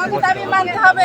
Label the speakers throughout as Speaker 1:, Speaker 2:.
Speaker 1: আমাদের দাবি মানতে হবে।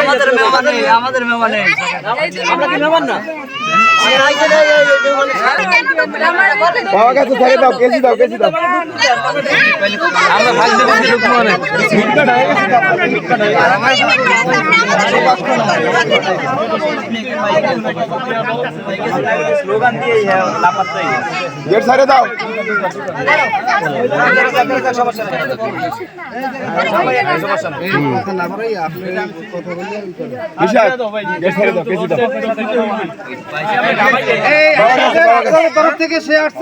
Speaker 1: আমাদের
Speaker 2: মেহমান নেই আমাদের মেহমান নেই। আমরা কি মেহমান না?
Speaker 3: পাওয়া গেছে ছেড়ে দাও কেজি দাও কেজি দাও।
Speaker 2: আমরা ভাগ দেবো ঢুকবো মানে স্লোগান দিয়ে লাপাত্তাই
Speaker 3: গেট ছেড়ে দাও
Speaker 4: তরফ থেকে সে আসছে।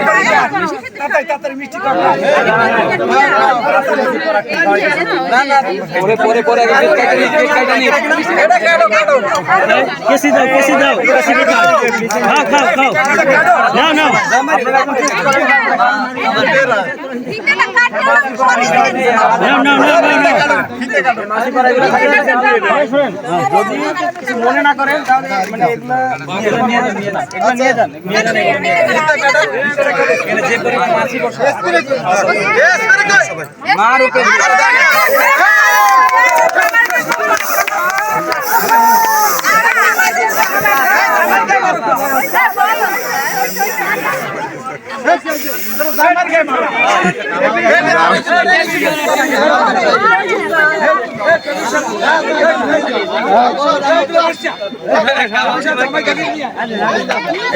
Speaker 4: হয়েছে কত হয়েছে
Speaker 3: আলহামদুলিল্লাহ আলহামদুলিল্লাহ
Speaker 2: পরে পরে পরে কেসি দাও কেসি দাও কেসি দাও। খাও খাও খাও। নাও নাও নাও নাও নাও নাও যদি কিছু মনে না করেন তাহলে মানে এগুলা নিয়ে যান নিয়ে যান এগুলা নিয়ে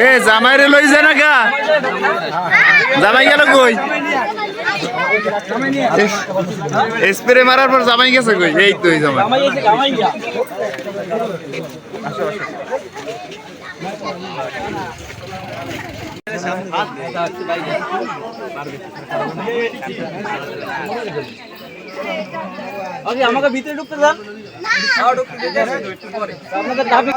Speaker 3: এ জামাই রে লই যায় না গা। জামাই গেল কই? স্প্রে মারার পর জামাই গেছে কই? এই তো, এই জামাই।
Speaker 2: যা আগে আমাকে ভিতরে ঢুকতে যান হ্যাঁ, ঢুকতে দিতে হবে। আপনাদের দাবি